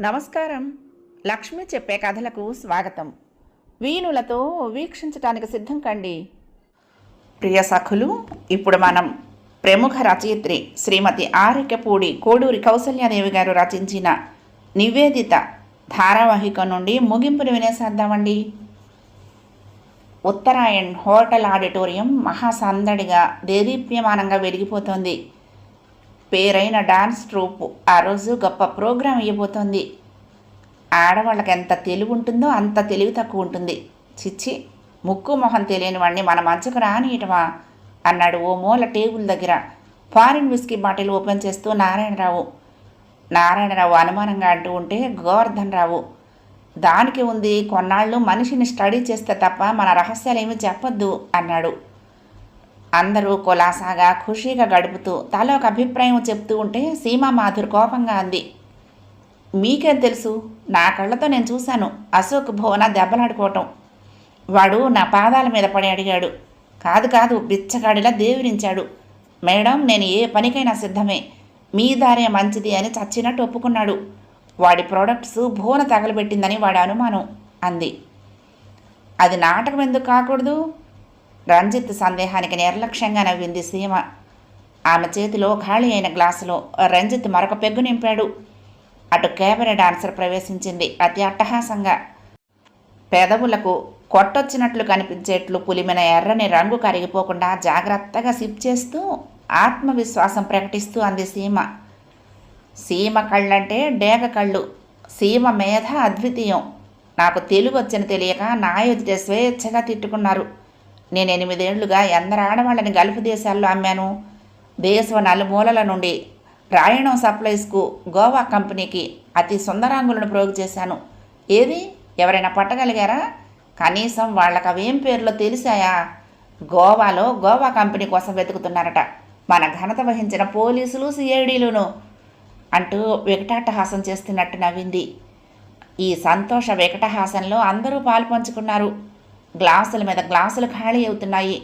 నమస్కారం. లక్ష్మి చెప్పే కథలకు స్వాగతం. వీణులతో వీక్షించటానికి సిద్ధం కండి. ప్రియ సఖులు ఇప్పుడు మనం ప్రముఖ రచయిత్రి శ్రీమతి ఆరికపూడి కోడూరి కౌసల్యాదేవి గారు రచించిన నివేదిత ధారావాహిక నుండి ముగింపును వినేసేద్దామండి. ఉత్తరాయణ్ హోటల్ ఆడిటోరియం మహాసందడిగా దేదీప్యమానంగా వెలిగిపోతోంది. పేరైన డాన్స్ ట్రూప్ ఆ రోజు గొప్ప ప్రోగ్రాం ఇవ్వబోతోంది ఆడవాళ్ళకి ఎంత తెలివి ఉంటుందో అంత తెలివి తక్కువ ఉంటుంది. చిచ్చి ముక్కు మొహం తెలియని వాడిని మన మంచకు రానియటమా? అన్నాడు ఓ మూల టేబుల్ దగ్గర. ఫారిన్ విస్కీ బాటిల్ ఓపెన్ చేస్తూ నారాయణరావు. నారాయణరావు అనుమానంగా అంటూ ఉంటే గోవర్ధన్ రావు దానికి ఉంది కొన్నాళ్ళు మనిషిని స్టడీ చేస్తే తప్ప మన రహస్యాలేమీ చెప్పొద్దు అన్నాడు. అందరూ కులాసాగా ఖుషీగా గడుపుతూ తల ఒక అభిప్రాయం చెప్తూ ఉంటే సీమా మాధుర్ కోపంగా అంది. మీకేం తెలుసు? నా కళ్ళతో నేను చూశాను. అశోక్ భువన దెబ్బలాడుకోవటం. వాడు నా పాదాల మీద పడి అడిగాడు. కాదు కాదు బిచ్చగాడిలా దేవునించాడు మేడం నేను ఏ పనికైనా సిద్ధమే. మీ దారే మంచిది అని చచ్చినట్టు ఒప్పుకున్నాడు. వాడి ప్రోడక్ట్స్ భూన తగలబెట్టిందని వాడి అనుమానం అంది. అది నాటకం ఎందుకు కాకూడదు? రంజిత్ సందేహానికి నిర్లక్ష్యంగా నవ్వింది సీమ. ఆమె చేతిలో ఖాళీ అయిన గ్లాసులో రంజిత్ మరొక పెగ్గు నింపాడు. అటు కేబరే డాన్సర్ ప్రవేశించింది అతి అట్టహాసంగా పెదవులకు కొట్టొచ్చినట్లు కనిపించేట్లు పులిమిన ఎర్రని రంగు కరిగిపోకుండా జాగ్రత్తగా సిప్ చేస్తూ ఆత్మవిశ్వాసం ప్రకటిస్తూ అంది సీమ. సీమ కళ్ళంటే డేగ కళ్ళు సీమ మేధ అద్వితీయం. నాకు తెలుగు వచ్చిన తెలియక నా ఎదుట స్వేచ్ఛగా తిట్టుకున్నారు. నేను ఎనిమిదేళ్ళుగా ఎందరు ఆడవాళ్ళని గల్ఫ్ దేశాల్లో అమ్మాను. దేశం నలుమూలల నుండి రాయణం సప్లైస్కు గోవా కంపెనీకి అతి సుందరాంగులను ప్రోగు చేశాను. ఏది? ఎవరైనా పట్టగలిగారా? కనీసం వాళ్ళకి అవేం పేర్లో తెలిసాయా? గోవాలో గోవా కంపెనీ కోసం వెతుకుతున్నారట. మన ఘనత వహించిన పోలీసులు సిఐడీలును అంటూ వికటాటహాసం చేస్తున్నట్టు నవ్వింది. ఈ సంతోష వికటహాసంలో అందరూ పాలు పంచుకున్నారు. గ్లాసుల మీద గ్లాసులు ఖాళీ అవుతున్నాయి.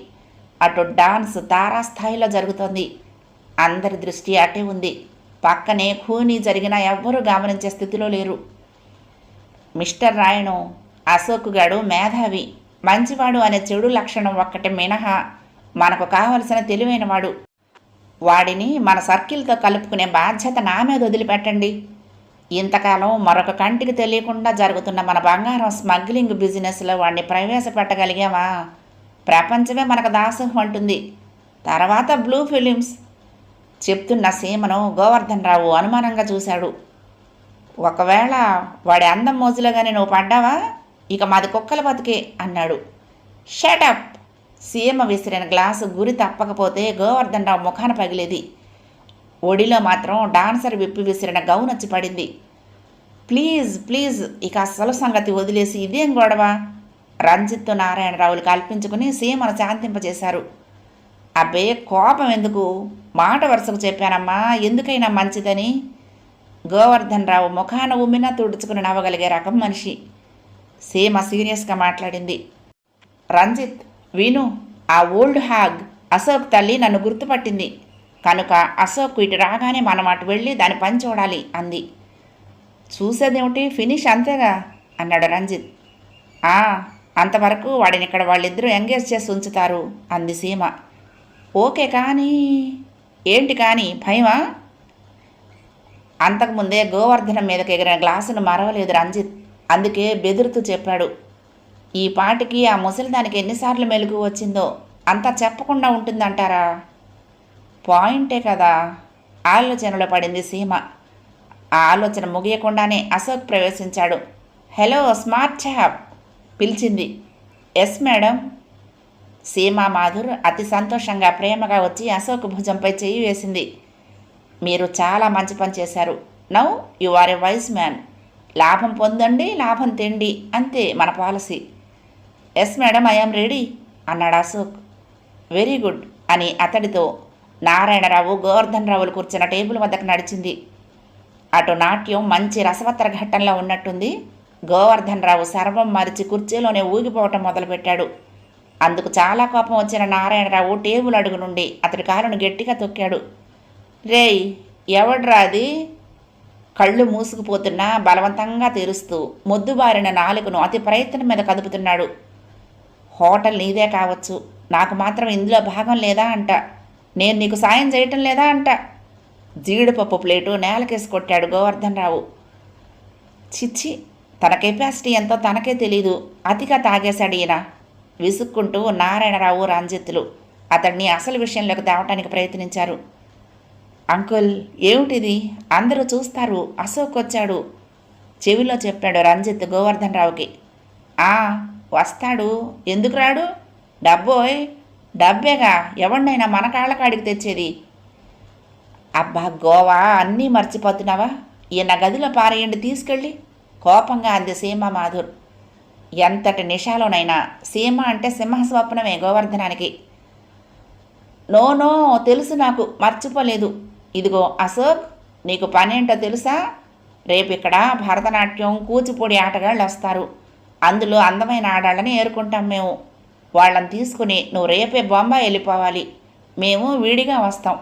అటు డాన్స్ తారాస్థాయిలో జరుగుతోంది. అందరి దృష్టి అటే ఉంది. పక్కనే ఖూనీ జరిగినా ఎవ్వరూ గమనించే స్థితిలో లేరు. మిస్టర్ రాయణు అశోక్ గాడు మేధావి మంచివాడు అనే చెడు లక్షణం ఒక్కటి మినహా మనకు కావలసిన తెలివైనవాడు. వాడిని మన సర్కిల్తో కలుపుకునే బాధ్యత నా మీద వదిలిపెట్టండి. ఇంతకాలం మరొక కంటికి తెలియకుండా జరుగుతున్న మన బంగారం స్మగ్లింగ్ బిజినెస్లో వాడిని ప్రవేశపెట్టగలిగామా ప్రపంచమే మనకు దాసోహం అంటుంది. తర్వాత బ్లూ ఫిలిమ్స్. చెప్తున్న సీమను గోవర్ధన్ రావు అనుమానంగా చూశాడు. ఒకవేళ వాడి అందం మోజులోగానే నువ్వు పడ్డావా? ఇక మాది కుక్కల బతికే అన్నాడు. షటప్! సీమ విసిరిన గ్లాసు గురి తప్పకపోతే గోవర్ధన్ రావు ముఖాన పగిలేది. ఒడిలో మాత్రం డాన్సర్ విప్పి విసిరిన గౌనొచ్చి పడింది. ప్లీజ్ ప్లీజ్ ఇక అసలు సంగతి వదిలేసి ఇదేం గొడవ. రంజిత్ నారాయణరావులు కల్పించుకుని సీమను శాంతింపజేశారు. అబ్బే కోపం ఎందుకు? మాట వరుసకు చెప్పానమ్మా ఎందుకైనా మంచిదని? గోవర్ధన్ రావు ముఖాన ఉమ్మినా తుడుచుకుని నవ్వగలిగే రకం మనిషి. సీమ సీరియస్గా మాట్లాడింది. రంజిత్ విను ఆ ఓల్డ్ హ్యాగ్ అశోక్ తల్లి నన్ను గుర్తుపట్టింది. కనుక అశోక్ ఇటు రాగానే మనం అటు వెళ్ళి దాని పని చూడాలి అంది. చూసేదేమిటి? ఫినిష్ అంతేగా? అన్నాడు రంజిత్. "ఆ, అంతవరకు వాడిని ఇక్కడ వాళ్ళిద్దరూ ఎంగేజ్ చేసి ఉంచుతారు అంది సీమ. ఓకే కానీ ఏంటి కానీ భయమా? అంతకుముందే గోవర్ధనం మీదకి ఎగిరిన గ్లాసును మరవలేదు రంజిత్. అందుకే బెదురుతూ చెప్పాడు. ఈ పాటికి ఆ ముసలి దానికి ఎన్నిసార్లు మెలుగు వచ్చిందో అంతా చెప్పకుండా ఉంటుందంటారా? పాయింటే కదా ఆలోచనలో పడింది సీమ. ఆ ఆలోచన ముగియకుండానే అశోక్ ప్రవేశించాడు. హలో స్మార్ట్ ఛాప్ పిలిచింది. Yes madam. సీమా మాధుర్ అతి సంతోషంగా ప్రేమగా వచ్చి అశోక్ భుజంపై చేయి వేసింది. మీరు చాలా మంచి పని చేశారు. Now you are a wise man. లాభం పొందండి లాభం తిండి అంతే మన policy. Yes madam I'm ready అన్నాడు అశోక్. వెరీ గుడ్ అని అతడితో నారాయణరావు గోవర్ధన్ రావులు కూర్చున్న టేబుల్ వద్దకు నడిచింది. అటు నాట్యం మంచి రసవత్తర ఘట్టంలో ఉన్నట్టుంది. గోవర్ధన్ రావు సర్వం మరిచి కుర్చీలోనే ఊగిపోవటం మొదలుపెట్టాడు. అందుకు చాలా కోపం వచ్చిన నారాయణరావు టేబుల్ అడుగు నుండి అతడి కాలును గట్టిగా తొక్కాడు. రేయ్ ఎవడ్రా అది? కళ్ళు మూసుకుపోతున్నా బలవంతంగా తెరుస్తూ మొద్దుబారిన నాలుకను అతి ప్రయత్నం మీద కదుపుతున్నాడు. హోటల్ నీదే కావచ్చు. నాకు మాత్రం ఇందులో భాగం లేదా అంట. నేను నీకు సాయం చేయటం లేదా అంట. జీడిపప్పు ప్లేటు నేలకేసి కొట్టాడు గోవర్ధన్ రావు చిచ్చి తన కెపాసిటీ ఎంతో తనకే తెలీదు. అతిగా తాగేశాడు ఈయన. విసుక్కుంటూ నారాయణరావు రంజిత్తులు. అతడిని అసలు విషయంలోకి తేవటానికి ప్రయత్నించారు. అంకుల్ ఏమిటిది? అందరూ చూస్తారు. అశోక్ వచ్చాడు. చెవిలో చెప్పాడు రంజిత్ గోవర్ధన్ రావుకి ఆ వస్తాడు. ఎందుకు రాడు? డబ్బోయ్ డబ్బేగా. ఎవరినైనా మన కాళ్ళ కాడికి తెచ్చేది. అబ్బా గోవా అన్నీ మర్చిపోతున్నావా? ఈయన గదిలో పారేయండి తీసుకెళ్ళి. కోపంగా అంది సీమ మాధుర్. ఎంతటి నిషాలోనైనా. సీమ అంటే సింహస్వప్నమే గోవర్ధనానికి. నో నో తెలుసు నాకు మర్చిపోలేదు. ఇదిగో అశోక్ నీకు పనేంటో తెలుసా? రేపు ఇక్కడ భరతనాట్యం కూచిపూడి ఆటగాళ్ళు వస్తారు అందులో అందమైన ఆడాళ్ళని ఏరుకుంటాం మేము. వాళ్ళని తీసుకుని నువ్వు రేపే బొంబాయి వెళ్ళిపోవాలి. మేము విడిగా వస్తాం.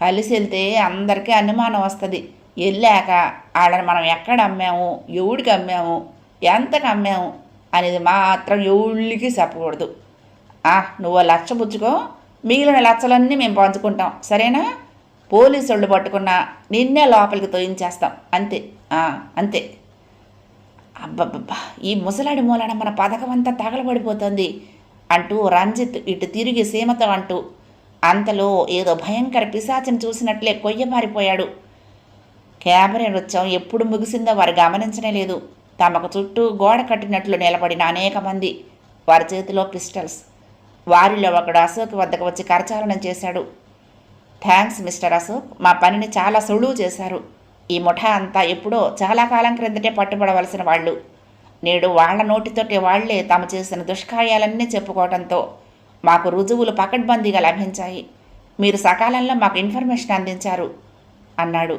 కలిసి వెళ్తే అందరికీ అనుమానం వస్తుంది. వెళ్ళాక వాళ్ళని మనం ఎక్కడ అమ్మాము? ఎవడికి అమ్మాము? ఎంతకు అమ్మాము? అనేది మాత్రం ఎవరికి చెప్పకూడదు. ఆ, నువ్వు లచ్చ పుచ్చుకో. మిగిలిన లచ్చలన్నీ మేము పంచుకుంటాం. సరేనా? పోలీసు వాళ్ళు పట్టుకున్నా నిన్నే లోపలికి తోయించేస్తాం. అంతే. అంతే. అబ్బబ్బబ్బా ఈ ముసలాడి మూలన మన పథకం అంతా తగలబడిపోతుంది అంటూ రంజిత్ ఇటు తిరిగి సీమతో అంటూ అంతలో ఏదో భయంకర పిశాచిని చూసినట్లే కొయ్యమారిపోయాడు క్యాబరే నృత్యం ఎప్పుడు ముగిసిందో వారు గమనించనే లేదు. తమకు చుట్టూ గోడ కట్టినట్లు నిలబడిన అనేక మంది వారి చేతిలో పిస్టల్స్ వారిలో ఒకడు అశోక్ వద్దకు వచ్చి కరచాలనం చేశాడు. థ్యాంక్స్ మిస్టర్ అశోక్ మా పనిని చాలా సులువు చేశారు. ఈ ముఠా అంతా ఎప్పుడో చాలా కాలం క్రిందటే పట్టుబడవలసిన వాళ్ళు. నేడు వాళ్ళ నోటితోటి వాళ్ళే తాము చేసిన దుష్కార్యాలన్నీ చెప్పుకోవడంతో మాకు రుజువులు పకడ్బందీగా లభించాయి. మీరు సకాలంలో మాకు ఇన్ఫర్మేషన్ అందించారు అన్నాడు.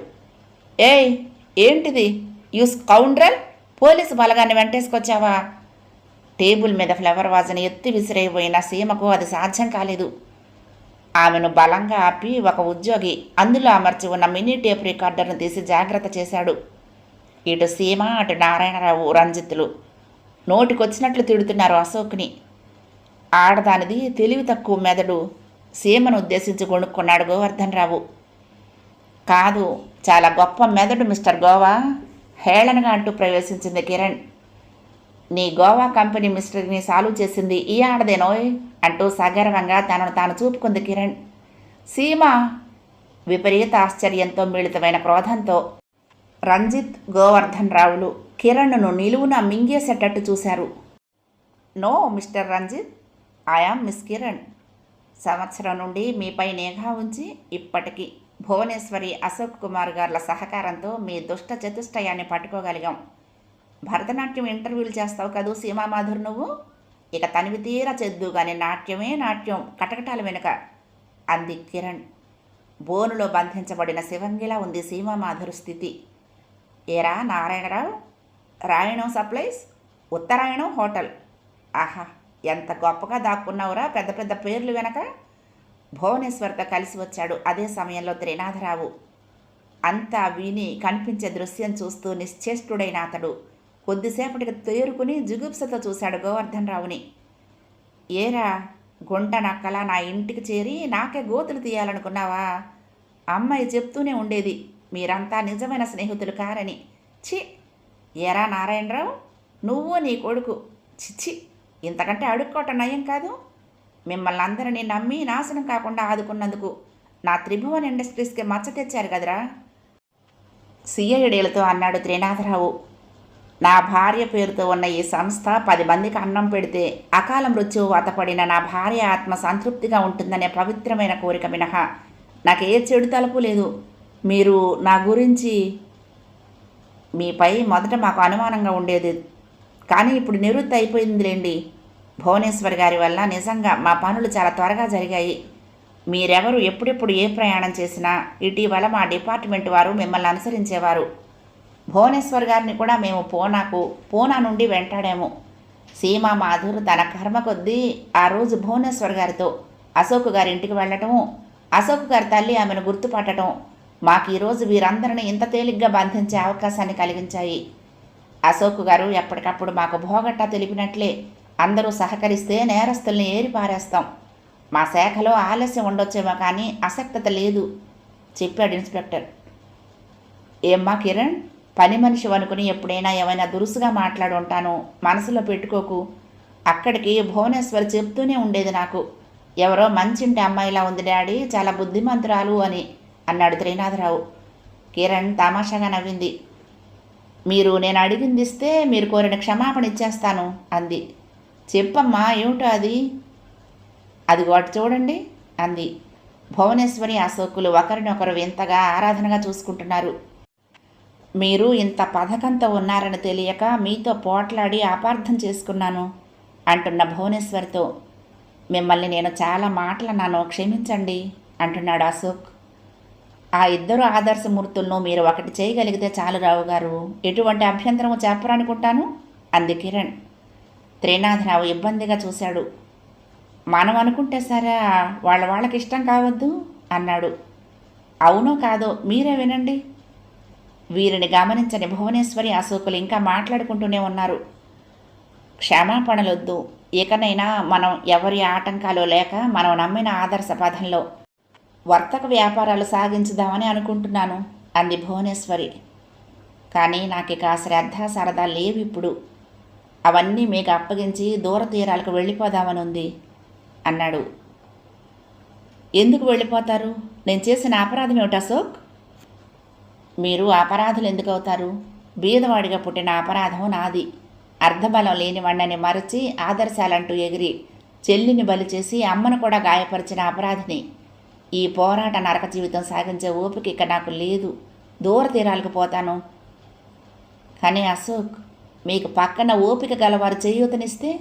ఏయ్ ఏంటిది? You scoundrel? పోలీసు బలగాన్ని వెంటేసుకొచ్చావా? టేబుల్ మీద ఫ్లవర్ వాజ్ని ఎత్తి విసిరైపోయిన సీమకు అది సాధ్యం కాలేదు. ఆమెను బలంగా ఆపి ఒక ఉద్యోగి అందులో అమర్చి ఉన్న మినీ టేప్ రికార్డర్ను తీసి జాగ్రత్త చేశాడు. ఇటు సీమ అటు నారాయణరావు రంజిత్లు. నోటికొచ్చినట్లు తిడుతున్నారు అశోక్ని. ఆడదానిది తెలివి తక్కువ మెదడు. సీమను ఉద్దేశించి కొనుక్కున్నాడు గోవర్ధన్ రావు కాదు చాలా గొప్ప మెదడు మిస్టర్ గోవా. హేళనగా అంటూ ప్రవేశించింది కిరణ్. నీ గోవా కంపెనీ మిస్టరీని సాల్వ్ చేసింది ఈ ఆడదేనోయ్ అంటూ సగర్వంగా తనను తాను చూపుకుంది కిరణ్. సీమ విపరీత ఆశ్చర్యంతో మిళితమైన క్రోధంతో రంజిత్ గోవర్ధన్ రావులు కిరణ్ను నిలువున మింగేసేటట్టు చూశారు. No mister Ranjith I am miss Kiran. సంవత్సరం నుండి మీపై నిఘా ఉంచి ఇప్పటికీ భువనేశ్వరి అశోక్ కుమార్ గార్ల సహకారంతో మీ దుష్ట చతుష్టయాన్ని పట్టుకోగలిగాం. భరతనాట్యం ఇంటర్వ్యూలు చేస్తావు కదూ సీమామాధుర్ నువ్వు? ఇక తనివి తీరా చెద్దు కానీ నాట్యమే నాట్యం కటకటాల వెనుక. అంది కిరణ్. బోనులో బంధించబడిన శివంగిలా ఉంది సీమామాధుర్ స్థితి. ఏరా నారాయణరావు? రాయణం సప్లైస్? ఉత్తరాయణం హోటల్. ఆహా ఎంత గొప్పగా దాక్కున్నావురా పెద్ద పెద్ద పేర్లు వెనక. భువనేశ్వర్తో కలిసి వచ్చాడు అదే సమయంలో త్రినాథరావు. అంతా విని కనిపించే దృశ్యం చూస్తూ నిశ్చేష్టుడైన అతడు. కొద్దిసేపటికి తేరుకుని జుగుప్సతో చూశాడు గోవర్ధన్ రావుని ఏరా గుంట నక్కలా నా ఇంటికి చేరి నాకే గోతులు తీయాలనుకున్నావా? అమ్మాయి చెప్తూనే ఉండేది మీరంతా నిజమైన స్నేహితులు కారని. ఛీ! ఏరా నారాయణరావు నువ్వు నీ కొడుకు. చిచ్చి ఇంతకంటే అడుక్కోవటం నయం కాదు. మిమ్మల్ని అందరినీ నమ్మి నాశనం కాకుండా ఆదుకున్నందుకు నా త్రిభువన్ ఇండస్ట్రీస్కి మచ్చ తెచ్చారు కదరా? సిఐడీలతో అన్నాడు త్రినాథరావు. నా భార్య పేరుతో ఉన్న ఈ సంస్థ పది మందికి అన్నం పెడితే అకాల మృత్యువు వతపడిన నా భార్య ఆత్మ సంతృప్తిగా ఉంటుందనే పవిత్రమైన కోరిక మినహా. నాకే చెడు తలుపు లేదు. మీరు నా గురించి మీపై మొదట మాకు అనుమానంగా ఉండేది. కానీ ఇప్పుడు నివృత్తి అయిపోయిందిలేండి. భువనేశ్వర్ గారి వల్ల నిజంగా మా పనులు చాలా త్వరగా జరిగాయి. మీరెవరు ఎప్పుడెప్పుడు ఏ ప్రయాణం చేసినా ఇటీవల మా డిపార్ట్మెంట్ వారు మిమ్మల్ని అనుసరించేవారు. భువనేశ్వర్ గారిని కూడా మేము పూనాకు పూనా నుండి వెంటాడాము. సీమా మాధుర్ తన కర్మ కొద్దీ ఆ రోజు భువనేశ్వర్ గారితో అశోక్ గారి ఇంటికి వెళ్ళటము అశోక్ గారి తల్లి ఆమెను గుర్తుపట్టడం మాకు ఈరోజు వీరందరిని ఇంత తేలిగ్గా బంధించే అవకాశాన్ని కలిగించాయి. అశోక్ గారు ఎప్పటికప్పుడు మాకు భోగట్టా తెలిపినట్లే అందరూ సహకరిస్తే నేరస్తుల్ని ఏరిపారేస్తాం మా శాఖలో ఆలస్యం ఉండొచ్చేమో కానీ అసక్తత లేదు చెప్పాడు ఇన్స్పెక్టర్. ఏమ్మా కిరణ్? పని మనిషి అనుకుని ఎప్పుడైనా ఏమైనా దురుసుగా మాట్లాడుంటాను మనసులో పెట్టుకోకు. అక్కడికి భువనేశ్వర్ చెప్తూనే ఉండేది నాకు. ఎవరో మంచింటి అమ్మాయిలా ఉంది డాడీ చాలా బుద్ధిమంతురాలు అని అన్నాడు త్రినాథరావు. కిరణ్ తమాషాగా నవ్వింది. మీరు నేను అడిగింది ఇస్తే మీరు కోరిన క్షమాపణ ఇచ్చేస్తాను అంది. చెప్పమ్మా ఏమిటో అది? అది వాటి చూడండి అంది. భువనేశ్వరి అశోకులు ఒకరినొకరు వింతగా ఆరాధనగా చూసుకుంటున్నారు. మీరు ఇంత పథకంతో ఉన్నారని తెలియక మీతో పోట్లాడి అపార్థం చేసుకున్నాను అంటున్న భువనేశ్వర్తో. మిమ్మల్ని నేను చాలా మాటలన్నాను క్షమించండి అంటున్నాడు అశోక్. ఆ ఇద్దరు ఆదర్శమూర్తులను మీరు ఒకటి చేయగలిగితే చాలు రావు గారు. ఎటువంటి అభ్యంతరము చెప్పరనుకుంటాను? అంది కిరణ్. త్రినాథరావు ఇబ్బందిగా చూశాడు. మనం అనుకుంటే సరే వాళ్ళ వాళ్ళకి ఇష్టం కావద్దు అన్నాడు. అవునో కాదో మీరే వినండి. వీరిని గమనించని భువనేశ్వరి అశోకులు ఇంకా మాట్లాడుకుంటూనే ఉన్నారు. క్షమాపణలొద్దు. ఇకనైనా మనం ఎవరి ఆటంకాలు లేక మనం నమ్మిన ఆదర్శ పథంలో వర్తక వ్యాపారాలు సాగించుదామని అనుకుంటున్నాను అంది భువనేశ్వరి. కానీ నాకు ఇక ఆ శ్రద్ధ సరదా లేవు ఇప్పుడు. అవన్నీ మీకు అప్పగించి దూర తీరాలకు వెళ్ళిపోదామని ఉంది అన్నాడు. ఎందుకు వెళ్ళిపోతారు? నేను చేసిన అపరాధం ఏమిటి అశోక్? మీరు అపరాధులు ఎందుకు అవుతారు బీదవాడిగా పుట్టిన అపరాధం నాది. అర్ధబలం లేనివాణ్ణని మరచి ఆదర్శాలంటూ ఎగిరి చెల్లిని బలి చేసి అమ్మను కూడా గాయపరిచిన అపరాధిని. ఈ పోరాట నరక జీవితం సాగించే ఓపిక ఇక నాకు లేదు. దూర తీరాలకు పోతాను. కానీ అశోక్ మీకు పక్కన ఓపిక గలవారు చేయూతనిస్తే?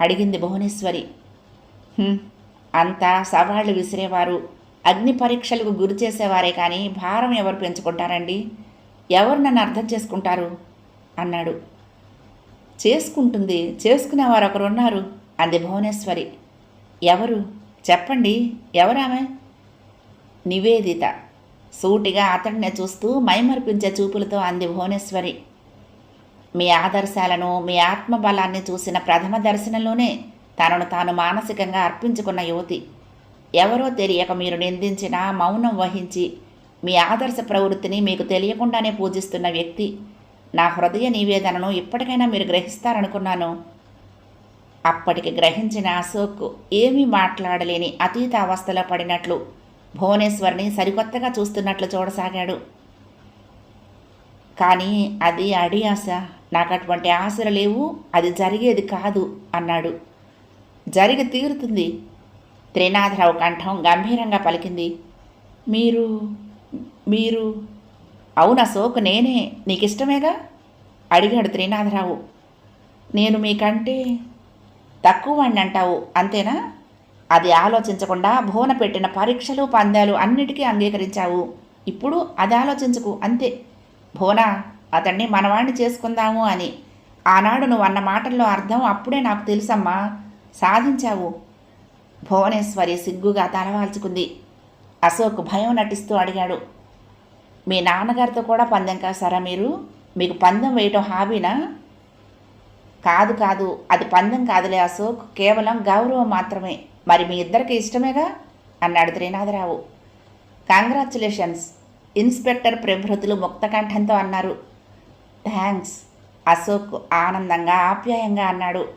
అడిగింది భువనేశ్వరి. అంతా సవాళ్ళు విసిరేవారు అగ్ని పరీక్షలకు గురి చేసేవారే కానీ భారం ఎవరు పెంచుకుంటారండి? ఎవరు నన్ను అర్థం చేసుకుంటారు? అన్నాడు. చేసుకుంటుంది చేసుకునేవారు ఒకరు ఉన్నారు. అంది భువనేశ్వరి. ఎవరు? చెప్పండి. ఎవరామె? నివేదిత. సూటిగా అతడినే చూస్తూ మైమర్పించే చూపులతో అంది భువనేశ్వరి. మీ ఆదర్శాలను మీ ఆత్మబలాన్ని చూసిన ప్రథమ దర్శనంలోనే తనను తాను మానసికంగా అర్పించుకున్న యువతి. ఎవరో తెలియక మీరు నిందించిన మౌనం వహించి మీ ఆదర్శ ప్రవృత్తిని మీకు తెలియకుండానే పూజిస్తున్న వ్యక్తి నా హృదయ నివేదనను ఇప్పటికైనా మీరు గ్రహిస్తారనుకున్నాను. అప్పటికి గ్రహించిన అశోక్ ఏమీ మాట్లాడలేని అతీత అవస్థలో పడినట్లు భువనేశ్వర్ని సరికొత్తగా చూస్తున్నట్లు చూడసాగాడు. కానీ అది అడి ఆశ నాకు అటువంటి ఆశలు లేవు అది జరిగేది కాదు అన్నాడు. జరిగి తీరుతుంది. త్రినాథరావు కంఠం గంభీరంగా పలికింది. మీరు మీరు అవునా అశోక్ నేనే నీకు ఇష్టమేగా అడిగాడు త్రినాథరావు. నేను మీకంటే తక్కువ వాణ్ణి అంటావు అంతేనా? అది ఆలోచించకుండా భువన పెట్టిన పరీక్షలు పందాలు అన్నిటికీ అంగీకరించావు. ఇప్పుడు అది ఆలోచించకు అంతే. భువన అతన్ని మనవాణ్ణి చేసుకుందాము అని. ఆనాడు నువ్వు అన్న మాటల్లో అర్థం అప్పుడే నాకు తెలుసమ్మా. సాధించావు. భువనేశ్వరి సిగ్గుగా తలవాల్చుకుంది. అశోక్ భయం నటిస్తూ అడిగాడు. మీ నాన్నగారితో కూడా పందెం కాసారా మీరు? మీకు పందెం వేయటం హాబీనా? కాదు కాదు అది పందెం కాదులే అశోక్. కేవలం గౌరవం మాత్రమే. మరి మీ ఇద్దరికి ఇష్టమేగా? అన్నాడు త్రినాథరావు. కంగ్రాచులేషన్స్. ఇన్స్పెక్టర్ ప్రభృతులు ముక్తకంఠంతో అన్నారు. థ్యాంక్స్ అశోక్ ఆనందంగా ఆప్యాయంగా అన్నాడు.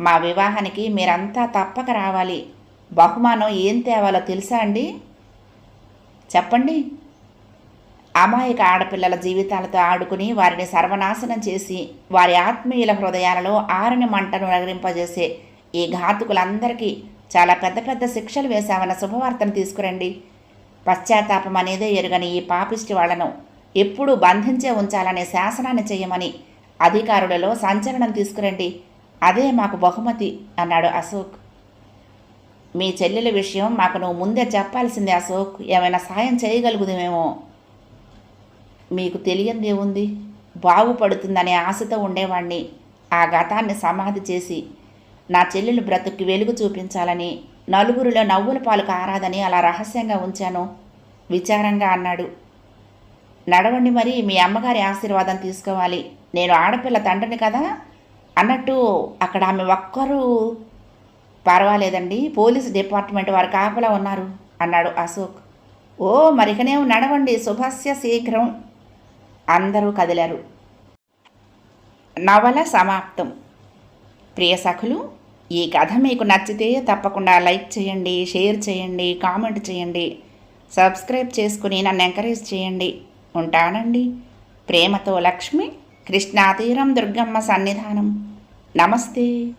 మా వివాహానికి మీరంతా తప్పక రావాలి. బహుమానం ఏం తేవాలో తెలుసా అండి? చెప్పండి. అమాయక ఆడపిల్లల జీవితాలతో ఆడుకుని వారిని సర్వనాశనం చేసి వారి ఆత్మీయుల హృదయాలలో ఆరని మంటను రగిలింపజేసే ఈ ఘాతుకులందరికీ చాలా పెద్ద పెద్ద శిక్షలు వేశామన్న శుభవార్తను తీసుకురండి. పశ్చాత్తాపం అనేదే ఎరుగని ఈ పాపిష్టి వాళ్ళను ఎప్పుడూ బంధించే ఉంచాలనే శాసనాన్ని చేయమని అధికారులలో సంచలనం తీసుకురండి. అదే మాకు బహుమతి అన్నాడు అశోక్. మీ చెల్లెల విషయం మాకు నువ్వు ముందే చెప్పాల్సిందే అశోక్. ఏమైనా సాయం చేయగలుగుదేమేమో? మీకు తెలియందేముంది బాగుపడుతుందనే ఆశతో ఉండేవాణ్ణి. ఆ గతాన్ని సమాధి చేసి నా చెల్లెలు బ్రతుక్కి వెలుగు చూపించాలని నలుగురిలో నవ్వుల పాలు కారాదని అలా రహస్యంగా ఉంచాను. విచారంగా అన్నాడు. నడవండి మరి మీ అమ్మగారి ఆశీర్వాదం తీసుకోవాలి. నేను ఆడపిల్ల తండ్రిని కదా అన్నట్టు అక్కడ ఆమె ఒక్కరూ పర్వాలేదండి. పోలీస్ డిపార్ట్మెంట్ వారు కాపలా ఉన్నారు అన్నాడు అశోక్. ఓ మరికనే నడవండి శుభస్య శీఘ్రం అందరూ కదిలారు. నవల సమాప్తం. ప్రియ సఖులు ఈ కథ మీకు నచ్చితే తప్పకుండా లైక్ చేయండి షేర్ చేయండి కామెంట్ చేయండి సబ్స్క్రైబ్ చేసుకుని నన్ను ఎంకరేజ్ చేయండి. ఉంటానండి. ప్రేమతో లక్ష్మి కృష్ణాతీరం దుర్గమ్మ సన్నిధానం. నమస్తే.